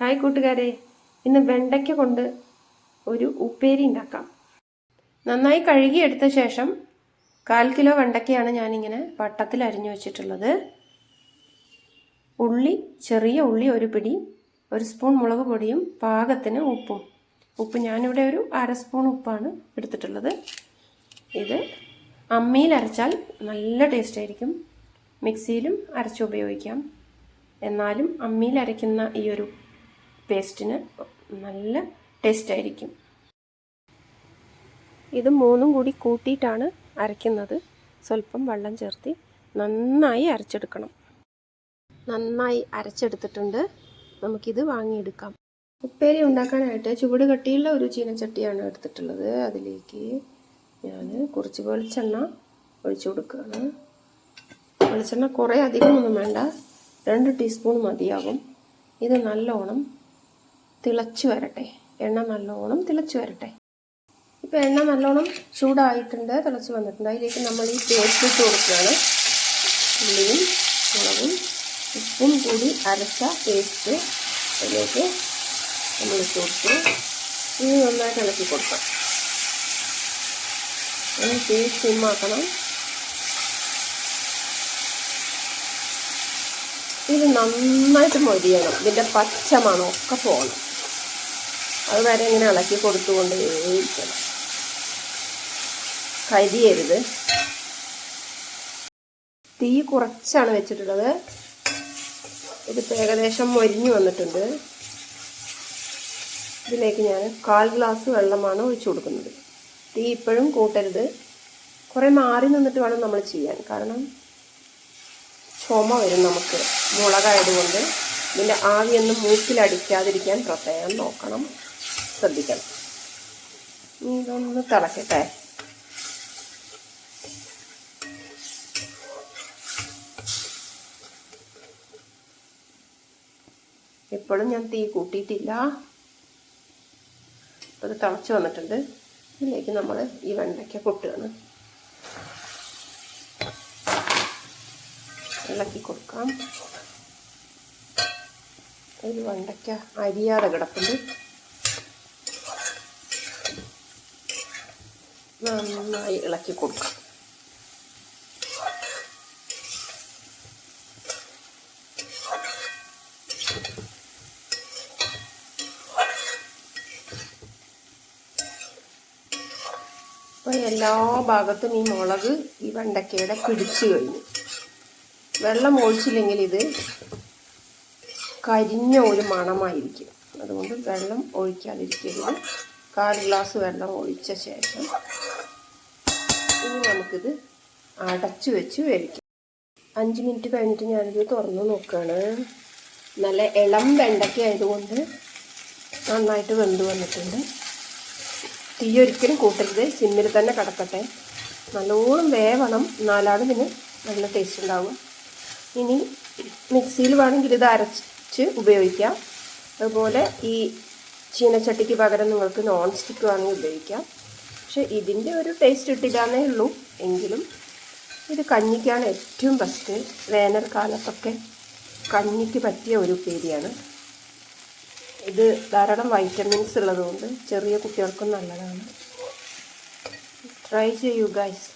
Hi കൂട്ടുകാരെ. ഇന്ന് വെണ്ടയ്ക്ക കൊണ്ട് ഒരു ഉപ്പേരി ഉണ്ടാക്കാം. നന്നായി കഴുകിയെടുത്ത ശേഷം കാൽ കിലോ വെണ്ടയ്ക്കയാണ് ഞാനിങ്ങനെ വട്ടത്തിൽ അരിഞ്ഞു വെച്ചിട്ടുള്ളത്. ഉള്ളി ചെറിയ ഉള്ളി ഒരു പിടി ഒരു സ്പൂൺ മുളക് പൊടിയും പാകത്തിന് ഉപ്പും. ഉപ്പ് ഞാനിവിടെ ഒരു അര സ്പൂൺ ഉപ്പാണ് എടുത്തിട്ടുള്ളത്. ഇത് അമ്മിയിൽ അരച്ചാൽ നല്ല ടേസ്റ്റ് ആയിരിക്കും. മിക്സിയിലും അരച്ച് ഉപയോഗിക്കാം. എന്നാലും അമ്മിയിൽ അരയ്ക്കുന്ന ഈ ഒരു പേസ്റ്റിന് നല്ല ടേസ്റ്റ് ആയിരിക്കും ഇത് മൂന്നും കൂടി കൂട്ടിയിട്ടാണ് അരയ്ക്കുന്നത്. സ്വല്പം വെള്ളം ചേർത്തി നന്നായി അരച്ചെടുക്കണം. നന്നായി അരച്ചെടുത്തിട്ടുണ്ട്. നമുക്കിത് വാങ്ങിയെടുക്കാം. ഉപ്പേരി ഉണ്ടാക്കാനായിട്ട് ചുവട് കട്ടിയുള്ള ഒരു ചീനച്ചട്ടിയാണ് എടുത്തിട്ടുള്ളത്. അതിലേക്ക് ഞാൻ കുറച്ച് വെളിച്ചെണ്ണ ഒഴിച്ചു കൊടുക്കുകയാണ്. വെളിച്ചെണ്ണ കുറേ അധികമൊന്നും വേണ്ട. രണ്ട് ടീസ്പൂൺ മതിയാകും. ഇത് നല്ലോണം തിളച്ചു വരട്ടെ. എണ്ണ നല്ലോണം തിളച്ചു വരട്ടെ. ഇപ്പോൾ എണ്ണ നല്ലോണം ചൂടായിട്ടുണ്ട്. തിളച്ച് വന്നിട്ടുണ്ട്. അതിലേക്ക് നമ്മൾ ഈ പേസ്റ്റ് ഇട്ട് കൊടുക്കുകയാണ്. ഉള്ളിയും മുളകും ഉപ്പും കൂടി അരച്ച പേസ്റ്റ് അതിലേക്ക് നമ്മൾ ഇട്ട് കൊടുത്തു ഇനി നന്നായിട്ട് ഇളക്കി കൊടുക്കാം. പേസ്റ്റ് സിമ്മാക്കണം. ഇത് നന്നായിട്ട് മൊരിയണം. ഇതിന്റെ പച്ച ഒക്കെ പോകണം അത് വരെ ഇങ്ങനെ ഇളക്കി കൊടുത്തുകൊണ്ടേയിരിക്കണം കരിയരുത്. തീ കുറച്ചാണ് വെച്ചിട്ടുള്ളത്. ഇതിപ്പോൾ ഏകദേശം മൊരിഞ്ഞു വന്നിട്ടുണ്ട്. ഇതിലേക്ക് ഞാൻ കാൽ ഗ്ലാസ് വെള്ളമാണ് ഒഴിച്ചു കൊടുക്കുന്നത്. തീ ഇപ്പോഴും കൂട്ടരുത്. കുറേ മാറി നിന്നിട്ട് വേണം നമ്മൾ ചെയ്യാൻ. കാരണം ചുമ വരും നമുക്ക് മുളകായതുകൊണ്ട്. ഇതിന്റെ ആവിയൊന്നും മൂക്കിലടിക്കാതിരിക്കാൻ പ്രത്യേകം നോക്കണം. ശ്രദ്ധിക്കണം. ഇതൊന്ന് തിളക്കട്ടെ. എപ്പോഴും ഞാൻ തീ കൂട്ടിയിട്ടില്ല. അത് തിളച്ച് വന്നിട്ടുണ്ട്. ഇതിലേക്ക് നമ്മൾ ഈ വെണ്ടയ്ക്ക കൊട്ടുകയാണ് ഇളക്കി കൊടുക്കാം. ഒരു വെണ്ടയ്ക്ക അരിയാതെ കിടപ്പുണ്ട്. നന്നായി ഇളക്കി കൊടുക്കാം. എല്ലാ ഭാഗത്തും ഈ മുളക് ഈ വെണ്ടക്കയുടെ പിടിച്ചു കഴിഞ്ഞു. വെള്ളം ഒഴിച്ചില്ലെങ്കിൽ ഇത് കരിഞ്ഞ ഒരു മണമായിരിക്കും. അതുകൊണ്ട് വെള്ളം ഒഴിക്കാതിരിക്കരുത്. കാൽ ഗ്ലാസ് വെള്ളം ഒഴിച്ച ശേഷം ഇനി നമുക്കിത് അടച്ചു വെച്ച് വേവിക്കാം. അഞ്ച് മിനിറ്റ് കഴിഞ്ഞിട്ട് ഞാനിത് തുറന്നു നോക്കുകയാണ് നല്ല ഇളം വെണ്ടയ്ക്ക ആയതുകൊണ്ട് നന്നായിട്ട് വെന്ത് വന്നിട്ടുണ്ട്. തീ ഒരിക്കലും കൂട്ടരുത്. സിമ്മിൽ തന്നെ കിടക്കട്ടെ. നല്ലോണം വേവണം. എന്നാലാണ് ഇതിന് നല്ല ടേസ്റ്റ് ഉണ്ടാവും ഇനി മിക്സിയിൽ വേണമെങ്കിൽ ഇത് അരച്ച് ഉപയോഗിക്കാം. അതുപോലെ ഈ ചീനച്ചട്ടിക്ക് പകരം നിങ്ങൾക്ക് നോൺ സ്റ്റിക്ക് വേണമെങ്കിൽ ഉപയോഗിക്കാം. പക്ഷേ ഇതിന്റെ ഒരു ടേസ്റ്റ് ഇട്ടില്ലാന്നേ ഉള്ളൂ. എങ്കിലും ഇത് കഞ്ഞിക്കാണ് ഏറ്റവും ബെസ്റ്റ് വേനൽക്കാലത്തൊക്കെ കഞ്ഞിക്ക് പറ്റിയ ഒരു ഉപ്പേരിയാണ്. ഇത് ധാരാളം വൈറ്റമിൻസ് ഉള്ളതുകൊണ്ട് ചെറിയ കുട്ടികൾക്കും നല്ലതാണ്. ട്രൈ ചെയ്യൂ ഗൈസ്